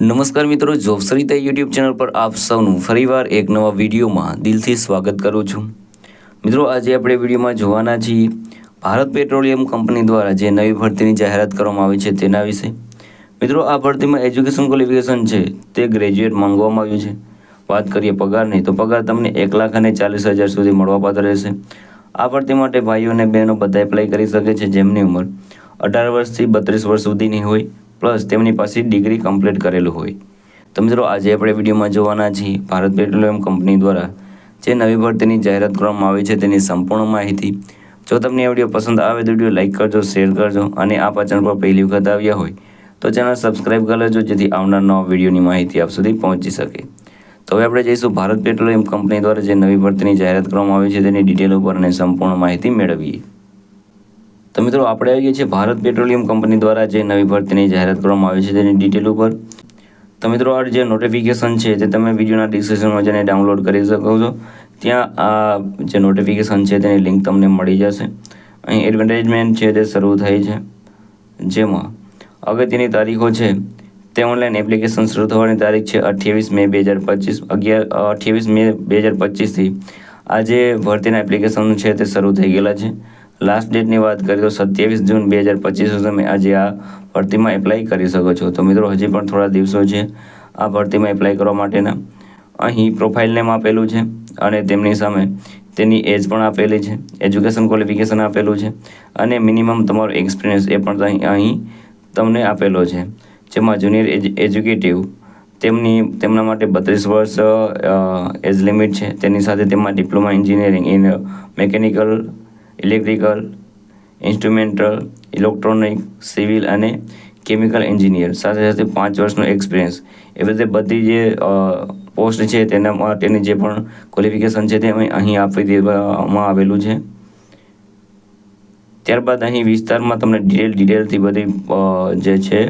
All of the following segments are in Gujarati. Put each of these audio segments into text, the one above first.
નમસ્કાર મિત્રો જોબસરિતા યુટ્યુબ ચેનલ પર આપ સૌનું ફરીવાર એક નવા વિડીયોમાં દિલથી સ્વાગત કરું છું. મિત્રો, આજે આપણે વિડીયોમાં જોવાના છીએ ભારત પેટ્રોલિયમ કંપની દ્વારા જે નવી ભરતીની જાહેરાત કરવામાં આવી છે તેના વિશે. મિત્રો, આ ભરતીમાં એજ્યુકેશન ક્વોલિફિકેશન છે તે ગ્રેજ્યુએટ માંગવામાં આવ્યું છે. વાત કરીએ પગારની તો પગાર તમને એક લાખ અને ચાલીસ હજાર સુધી મળવાપાત્ર રહેશે. આ ભરતી માટે ભાઈઓ અને બહેનો બધા એપ્લાય કરી શકે છે જેમની ઉંમર અઢાર વર્ષથી બત્રીસ વર્ષ સુધીની હોય પ્લસ તેમની પાસે ડિગ્રી કમ્પ્લીટ કરેલું હોય. તો મિત્રો, આજે આપણે વિડીયોમાં જોવાના છીએ ભારત પેટ્રોલિયમ કંપની દ્વારા જે નવી ભરતીની જાહેરાત કરવામાં આવી છે તેની સંપૂર્ણ માહિતી. જો તમને આ વીડિયો પસંદ આવે તો વીડિયો લાઇક કરજો, શેર કરજો અને આ ચેનલ પર પહેલી વખત આવ્યા હોય તો ચેનલ સબસ્ક્રાઈબ કરી લેજો જેથી આવનાર નવા વિડીયોની માહિતી આપ સુધી પહોંચી શકે. તો હવે આપણે જઈશું ભારત પેટ્રોલિયમ કંપની દ્વારા જે નવી ભરતીની જાહેરાત કરવામાં આવી છે તેની ડિટેલ ઉપર અને સંપૂર્ણ માહિતી મેળવીએ. તો મિત્રો, આપણે આવી ગયા છીએ ભારત પેટ્રોલિયમ કંપની દ્વારા જે નવી ભરતીની જાહેરાત કરવામાં આવી છે તેની ડિટેલ ઉપર. તો મિત્રો, આ જે નોટિફિકેશન છે તે તમે વિડીયોના ડિસ્ક્રિપ્શનમાં જઈને ડાઉનલોડ કરી શકો છો. ત્યાં આ જે નોટિફિકેશન છે તેની લિંક તમને મળી જશે. અહીં એડવર્ટાઇઝમેન્ટ છે તે શરૂ થઈ છે. જેમાં અગત્યની તારીખો છે તે ઓનલાઈન એપ્લિકેશન શરૂ થવાની તારીખ છે અઠ્યાવીસ મે બે હજાર પચીસ, અગિયાર અઠ્યાવીસ મે બે હજાર પચીસથી આ જે ભરતીના એપ્લિકેશન છે તે શરૂ થઈ ગયેલા છે. લાસ્ટ ડેટની વાત કરીએ તો સત્યાવીસ જૂન બે હજાર પચીસ તમે આજે આ ભરતીમાં એપ્લાય કરી શકો છો. તો મિત્રો હજી પણ થોડા દિવસો છે આ ભરતીમાં એપ્લાય કરવા માટેના. અહીં પ્રોફાઇલ નેમ આપેલું છે અને તેમની સામે તેની એજ પણ આપેલી છે એજ્યુકેશન ક્વોલિફિકેશન આપેલું છે અને મિનિમમ તમારો એક્સપિરિયન્સ એ પણ અહીં તમને આપેલો છે. જેમાં જુનિયર એજ્યુકેટિવ તેમની, તેમના માટે બત્રીસ વર્ષ એજ લિમિટ છે. તેની સાથે તેમાં diploma engineering in mechanical electrical instrumental electronic civil અને કેમિકલ એન્જિનિયર સાથે સાથે પાંચ વર્ષનો એક્સપિરિયન્સ એવી રીતે બધી જે પોસ્ટ છે તેના માટેની જે પણ ક્વોલિફિકેશન છે તે અહીં આપી દેવામાં આવેલું છે. ત્યારબાદ અહીં વિસ્તારમાં તમને ડિટેલ ડિટેલથી બધી જે છે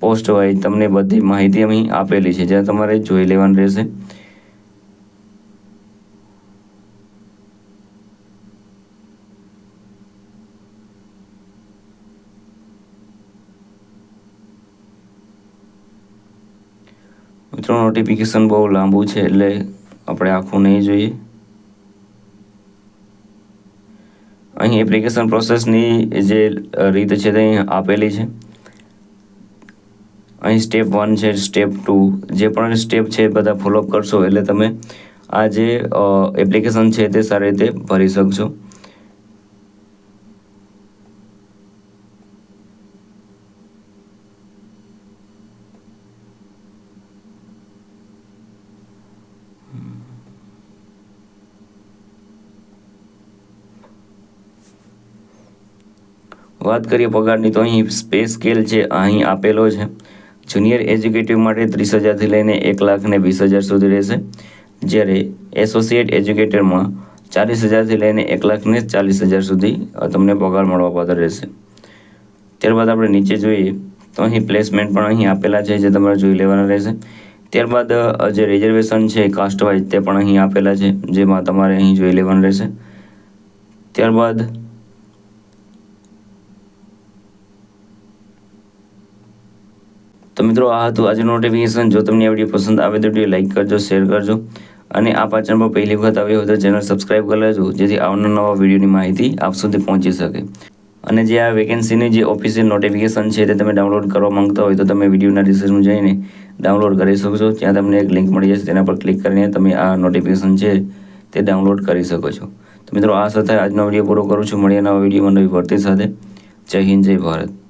પોસ્ટ હોય, તમને બધી માહિતી અહીં આપેલી છે. જ્યાં તમારે જોઈ લેવાની રહેશે. મિત્રો નોટિફિકેશન બહુ લાંબુ છે એટલે આપણે આખું નહીં જોઈએ. અહીં એપ્લિકેશન પ્રોસેસની જે રીત છે તે અહીં આપેલી છે. અહીં સ્ટેપ વન છે સ્ટેપ ટુ જે પણ સ્ટેપ છે બધા ફોલોઅપ કરશો એટલે તમે આ જે એપ્લિકેશન છે તે સારી રીતે ભરી શકશો. વાત કરીએ પગારની, તો અહીં પે સ્કેલ છે, અહીં આપેલો છે. જુનિયર એજ્યુકેટિવ માટે ત્રીસ હજારથી લઈને એક લાખ ને વીસ હજાર સુધી રહેશે. જ્યારે એસોસિએટ એજ્યુકેટરમાં ચાલીસ હજારથી લઈને એક લાખ ને ચાલીસ હજાર સુધી તમને પગાર મળવાપાત્ર રહેશે. ત્યારબાદ આપણે નીચે જોઈએ, તો અહીં પ્લેસમેન્ટ પણ અહીં આપેલા છે, જે તમારે જોઈ લેવાના રહેશે. ત્યારબાદ જે રિઝર્વેશન છે, કાસ્ટ વાઇઝ, તે પણ અહીં આપેલા છે, જેમાં તમારે અહીં જોઈ લેવાનું રહેશે. ત્યારબાદ તો મિત્રો, આ હતું આજનું નોટિફિકેશન જો તમને આ વીડિયો પસંદ આવે તો વીડિયો લાઇક કરજો શેર કરજો. અને આ પાચન પર પહેલી વખત આવ્યો હોય તો ચેનલ સબસ્ક્રાઇબ કરી લેજો, જેથી આવનાર નવા વિડીયોની માહિતી આપ સુધી પહોંચી શકે. અને જે આ વેકેન્સીની જે ઓફિસિયલ નોટિફિકેશન છે, તે તમે ડાઉનલોડ કરવા માંગતા હોય તો તમે વિડીયોના ડિસ્ક્રિપ્શનમાં જઈને ડાઉનલોડ કરી શકશો. ત્યાં તમને એક લિંક મળી જશે, તેના પર ક્લિક કરીને તમે આ નોટિફિકેશન છે, તે ડાઉનલોડ કરી શકો છો. તો મિત્રો, આ સાથે આજનો વીડિયો પૂરો કરું છું. મળીએ નવા વિડીયોમાં નવી ભરતી સાથે. જય હિન્દ, જય ભારત.